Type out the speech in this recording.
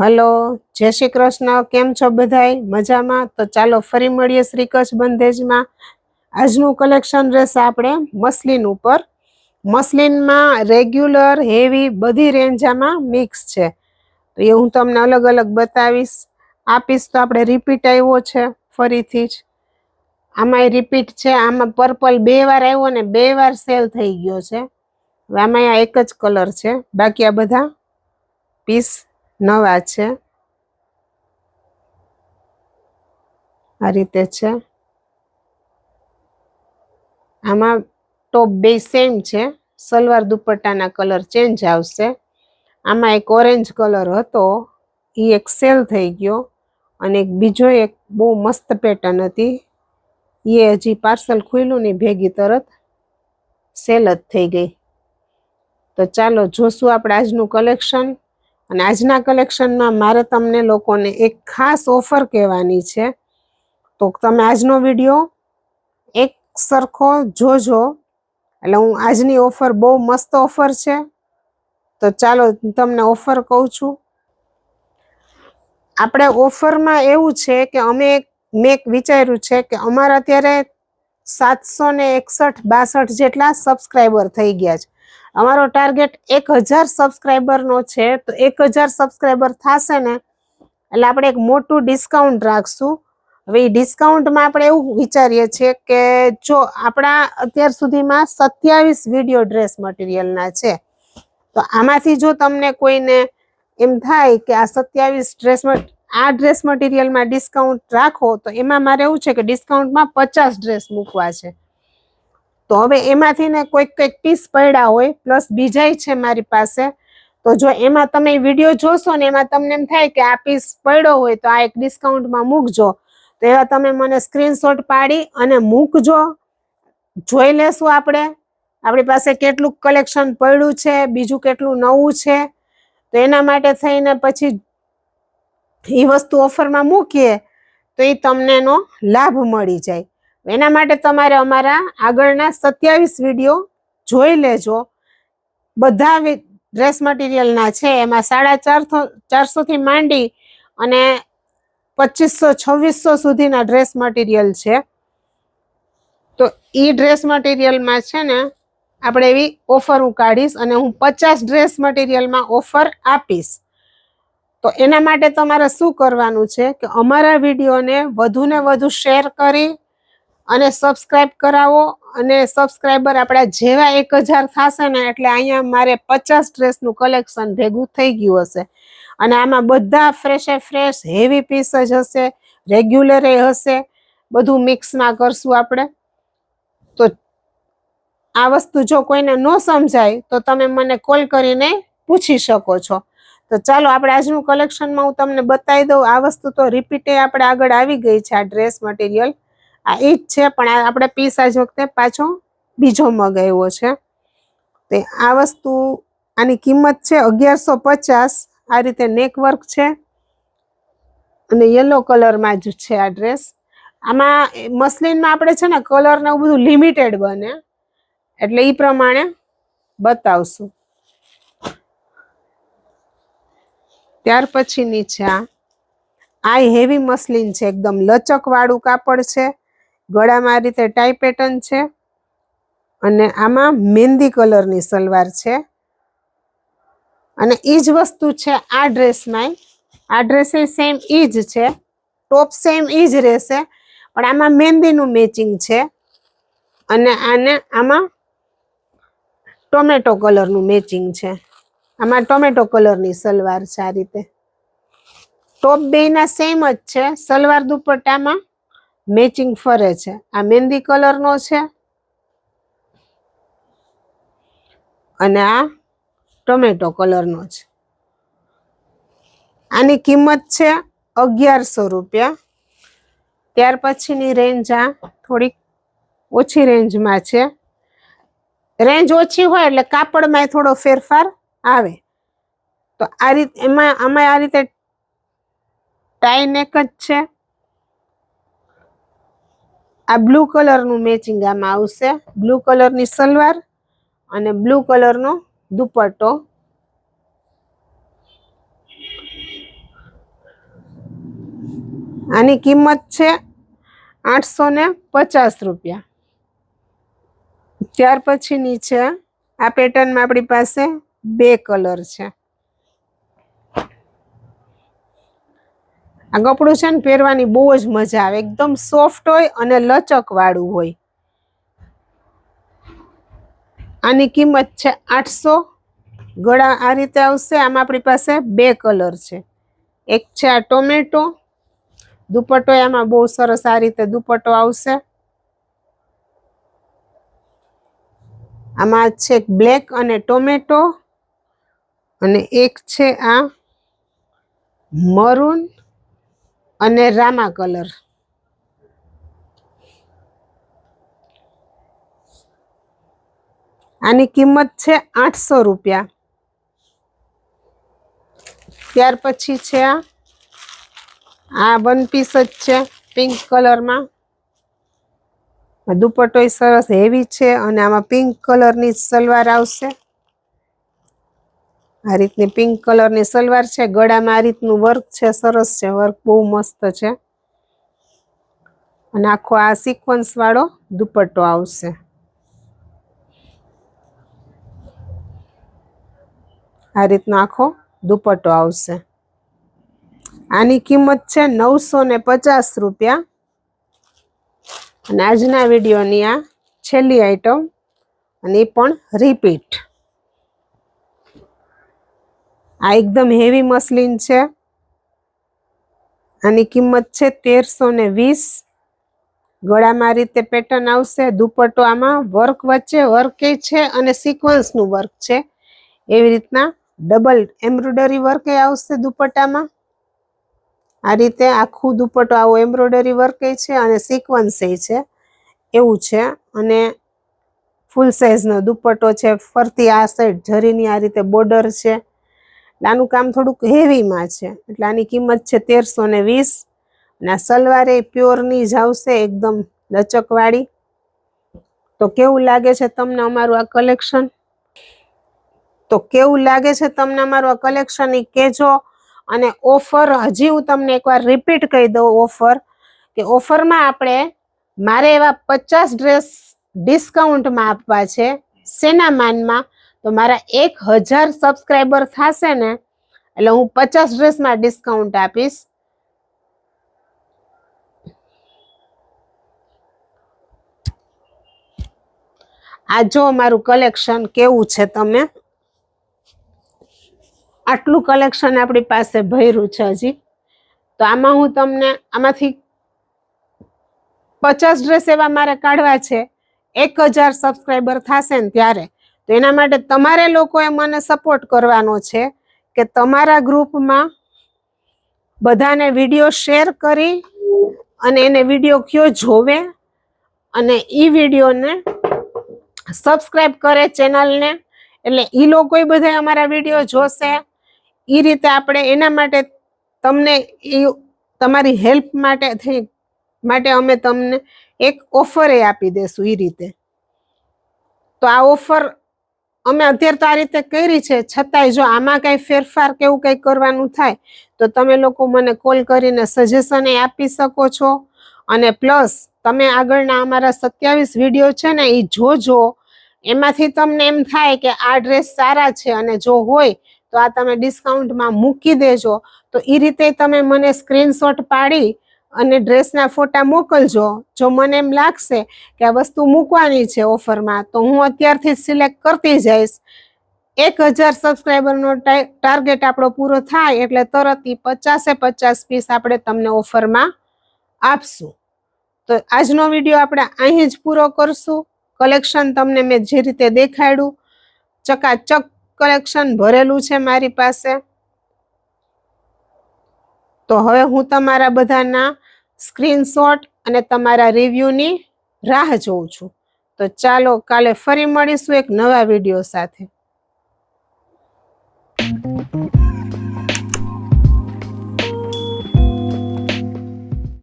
Hello, જય શ્રી કૃષ્ણ. કેમ છો બધાય? મજામાં? તો ચાલો ફરી મળીએ શ્રી કચ્છ બંધેજમાં આજનું કલેક્શન રહેશે આપણે મસલિન ઉપર. મસલિનમાં રેગ્યુલર હેવી બધી રેન્જ આમાં મિક્સ છે. તો એ હું તમને અલગ અલગ બતાવીશ. આ પીસ તો આપણે રિપીટ આવ્યો છે ફરીથી જ. આમાં રિપીટ છે. આમાં પર્પલ બે વાર આવ્યો ને બે વાર સેલ થઈ ગયો છે. આમાં એક જ કલર છે. બાકી આ બધા પીસ નવા છે. આ રીતે છે. આમાં ટોપ બે સેમ છે. સલવાર દુપટ્ટાના કલર ચેન્જ આવશે. આમાં એક ઓરેન્જ કલર હતો. એ એક સેલ થઈ ગયો. અને એક બીજો એક બહુ મસ્ત પેટર્ન હતી. એ હજી પાર્સલ ખુલ્યું ને ભેગી તરત સેલ જ થઈ ગઈ. તો ચાલો જોશું આપણે આજનું કલેક્શન અને આજના કલેક્શનમાં મારે તમને લોકોને એક ખાસ ઓફર કહેવાની છે. તો તમે આજનો વીડિયો એક સરખો જોજો. એટલે હું આજની ઓફર બહુ મસ્ત ઓફર છે. તો ચાલો તમને ઓફર કહું છું. આપણે ઓફરમાં એવું છે કે અમે મેં એક વિચાર્યું છે કે અમારા અત્યારે સાતસો ને એકસઠ, બાસઠ જેટલા સબસ્ક્રાઈબર થઈ ગયા છે. અમારો ટાર્ગેટ એક હજાર સબસ્ક્રાઈબરનો છે, તો એક હજાર સબસ્ક્રાઈબર થશે ને, એટલે આપણે એક મોટું ડિસ્કાઉન્ટ રાખશું. હવે એ ડિસ્કાઉન્ટમાં આપણે એવું વિચારીએ છીએ કે જો આપણા અત્યાર સુધીમાં સત્યાવીસ વીડિયો ડ્રેસ મટીરિયલના છે, તો આમાંથી જો તમને કોઈને એમ થાય કે આ સત્યાવીસ ડ્રેસ આ ડ્રેસ મટીરિયલમાં ડિસ્કાઉન્ટ રાખો, તો એમાં મારે એવું છે કે ડિસ્કાઉન્ટમાં પચાસ ડ્રેસ મૂકવા છે. તો હવે એમાંથી ને કોઈક કોઈક પીસ પડ્યા હોય પ્લસ બીજાય છે મારી પાસે. તો જો એમાં તમે વીડિયો જોશો ને, એમાં તમને એમ થાય કે આ પીસ પડ્યો હોય તો આ એક ડિસ્કાઉન્ટમાં મૂકજો. તો એવા તમે મને સ્ક્રીનશોટ પાડી અને મૂકજો. જોઈ લેશું આપણે. આપણી પાસે કેટલું કલેક્શન પડ્યું છે, બીજું કેટલું નવું છે. તો એના માટે થઈને પછી એ વસ્તુ ઓફરમાં મૂકીએ તો એ તમને લાભ મળી જાય. એના માટે તમારે અમારા આગળના સત્યાવીસ વીડિયો જોઈ લેજો. બધા ડ્રેસ મટીરિયલના છે, એમાં સાડા ચારસો, ચારસોથી માંડી અને પચીસો, છવ્વીસો સુધીના ડ્રેસ મટીરિયલ છે. તો એ ડ્રેસ મટીરિયલમાં છે ને, આપણે એવી ઓફર હું કાઢીશ અને હું પચાસ ડ્રેસ મટીરિયલમાં ઓફર આપીશ. તો એના માટે તમારે શું કરવાનું છે કે અમારા વિડીયોને વધુને વધુ શેર કરી અને સબસ્ક્રાઇબ કરાવો. અને સબસ્ક્રાઇબર આપણા જેવા એક હજાર થશે ને એટલે અહીંયા મારે પચાસ ડ્રેસનું કલેક્શન ભેગું થઈ ગયું હશે. અને આમાં બધા ફ્રેશે ફ્રેશ હેવી પીસ જ હશે રેગ્યુલરે હશે. બધું મિક્સમાં કરશું આપણે. તો આ વસ્તુ જો કોઈને ન સમજાય, તો તમે મને કોલ કરીને પૂછી શકો છો. તો ચાલો આપણે આજનું કલેક્શનમાં હું તમને બતાવી દઉં. આ વસ્તુ તો રિપીટે આપણે આગળ આવી ગઈ છે, આ ડ્રેસ મટીરિયલ આ એ જ છે, પણ આપણે પીસ આજ વખતે પાછો બીજો મગાવ્યો છે. તે આ વસ્તુ આની કિંમત છે અગિયારસો પચાસ. આ રીતે નેકવર્ક છે. અને યલો કલરમાં જ છે આ ડ્રેસ. આમાં મસલિનમાં આપણે છે ને કલર ને એવું બધું લિમિટેડ બને. એટલે એ પ્રમાણે બતાવશું. ત્યાર પછીની છે આ. આ હેવી મસલિન છે, એકદમ લચકવાળું કાપડ છે. ગળામાં આ રીતે ટાઈ પેટર્ન છે. અને આમાં મહેંદી કલરની સલવાર છે. અને એ જ વસ્તુ છે આ ડ્રેસમાં આ ડ્રેસ સેમ એ જ છે. ટોપ સેમ એ જ રહેશે. પણ આમાં મહેંદીનું મેચિંગ છે. અને આને આમાં ટોમેટો કલરનું મેચિંગ છે. આમાં ટોમેટો કલરની સલવાર છે આ રીતે. ટોપ બેના સેમ જ છે. સલવાર દુપટ્ટામાં મેચિંગ ફરે છે. આ મહેંદી કલરનો છે. અને આ ટોમેટો કલરનો છે. આની કિંમત છે અગિયારસો રૂપિયા. ત્યાર પછીની રેન્જ આ થોડીક ઓછી રેન્જમાં છે. રેન્જ ઓછી હોય એટલે કાપડમાં થોડો ફેરફાર આવે. તો આ રીત, એમાં આમાં આ રીતે ટાઈ નેક જ છે. આ બ્લુ કલરનું મેચિંગ આમાં આવશે. બ્લુ કલરની સલવાર અને બ્લુ કલરનો દુપટ્ટો. આની કિંમત છે આઠસો ને પચાસ રૂપિયા. ત્યાર પછીની છે, આ પેટર્નમાં આપણી પાસે બે કલર છે. આ કપડું છે ને પહેરવાની બહુ જ મજા આવે. એકદમ સોફ્ટ હોય અને લચક વાળું હોય. આની કિંમત છે આઠસો. ગળા આ રીતે આવશે. આમાં આપણી પાસે બે કલર છે. એક છે આ ટોમેટો. દુપટ્ટો એમાં બહુ સરસ આ રીતે દુપટ્ટો આવશે. આમાં છે બ્લેક અને ટોમેટો. અને એક છે આ મરૂન. અને રામા કલર. આની કિંમત છે આઠસો રૂપિયા. ત્યાર પછી છે આ. આ વન પીસ જ છે પિંક કલરમાં. દુપટ્ટો સરસ હેવી છે અને આમાં પિંક કલરની સલવાર આવશે. આ રીતની પિંક કલરની સલવાર છે. ગળામાં આ રીતનું વર્ક છે. સરસ છે. વર્ક બહુ મસ્ત છે. અને આખો આ સિક્વન્સ વાળો દુપટ્ટો આવશે. આ રીતનો આખો દુપટ્ટો આવશે. આની કિંમત છે નવસો ને પચાસ રૂપિયા. અને આજના વિડીયોની આ છેલ્લી આઈટમ અને એ પણ રિપીટ આ એકદમ હેવી મસલિન છે. આની કિંમત છે તેરસો ને વીસ. ગળામાં રીતે પેટર્ન આવશે. દુપટ્ટો આમાં વર્ક વચ્ચે વર્ક છે અને સિક્વન્સનું વર્ક છે. એવી રીતના ડબલ એમ્બ્રોડરી વર્ક આવશે દુપટ્ટામાં. આ રીતે આખું દુપટ્ટો, આવો એમ્બ્રોડરી વર્ક છે અને સિક્વન્સ છે. એવું છે. અને ફૂલ સાઇઝનો દુપટ્ટો છે. ફરતી આ સાઈડ જરીની આ રીતે બોર્ડર છે. આનું કામ થોડુંક હેવીમાં છે. એટલે આની કિંમત છે તેરસો ને વીસ. અને આ સલવારે પ્યોરની જ આવશે એકદમ લચકવાળી. તો કેવું લાગે છે તમને અમારું આ કલેક્શન? તો કેવું લાગે છે તમને અમારું આ કલેક્શન? એ કહેજો. અને ઓફર, હજી હું તમને એકવાર રિપીટ કહી દઉં ઓફર, કે ઓફરમાં આપણે મારે એવા પચાસ ડ્રેસ ડિસ્કાઉન્ટમાં આપવા છે. સેના માનમાં તો મારા એક હજાર સબસ્ક્રાઈબર થશે ને, એટલે હું પચાસ ડ્રેસમાં ડિસ્કાઉન્ટ આપીશ. આ જો મારું કલેક્શન કેવું છે તમે? આટલું કલેક્શન આપણી પાસે ભર્યું છે હજી. તો આમાં હું તમને, આમાંથી પચાસ ડ્રેસ એવા મારે કાઢવા છે. એક હજાર સબસ્ક્રાઈબર થશે ને ત્યારે. તો એના માટે તમારે લોકોએ મને સપોર્ટ કરવાનો છે કે તમારા ગ્રુપમાં બધાને વીડિયો શેર કરી અને એને વીડિયો કયો જોવે અને એ વિડીયોને સબસ્ક્રાઈબ કરે ચેનલને એટલે એ લોકો બધા અમારા વીડિયો જોશે. એ રીતે આપણે એના માટે તમને એ તમારી હેલ્પ માટે થઈ માટે અમે તમને એક ઓફર એ આપી દેશું એ રીતે. તો આ ઓફર અમે અત્યારે તો આ રીતે કરી છે. છતાંય જો આમાં કઈ ફેરફાર કે એવું કંઈ કરવાનું થાય, તો તમે લોકો મને કોલ કરીને સજેશન આપી શકો છો. અને પ્લસ તમે આગળના અમારા સત્યાવીસ વીડિયો છે ને એ જોજો. એમાંથી તમને એમ થાય કે આ ડ્રેસ સારા છે અને જો હોય, તો આ તમે ડિસ્કાઉન્ટમાં મૂકી દેજો. તો એ રીતે તમે મને સ્ક્રીનશોટ પાડી અને ડ્રેસના ફોટા મોકલજો. જો મને એમ લાગશે કે આ વસ્તુ મૂકવાની છે ઓફરમાં, તો હું અત્યારથી જ સિલેક્ટ કરતી જઈશ. એક હજાર સબસ્ક્રાઈબરનો ટાર્ગેટ આપણો પૂરો થાય એટલે તરત એ પચાસે પચાસ પીસ આપણે તમને ઓફરમાં આપશું. તો આજનો વીડિયો આપણે અહીં જ પૂરો કરશું. કલેક્શન તમને મેં જે રીતે દેખાડ્યું, ચકાચક કલેક્શન ભરેલું છે મારી પાસે. તો હવે હું તમારા બધાના સ્ક્રીનશોટ અને તમારા રિવ્યૂની રાહ જોઉં છું. તો ચાલો કાલે ફરી મળીશું એક નવા વીડિયો સાથે.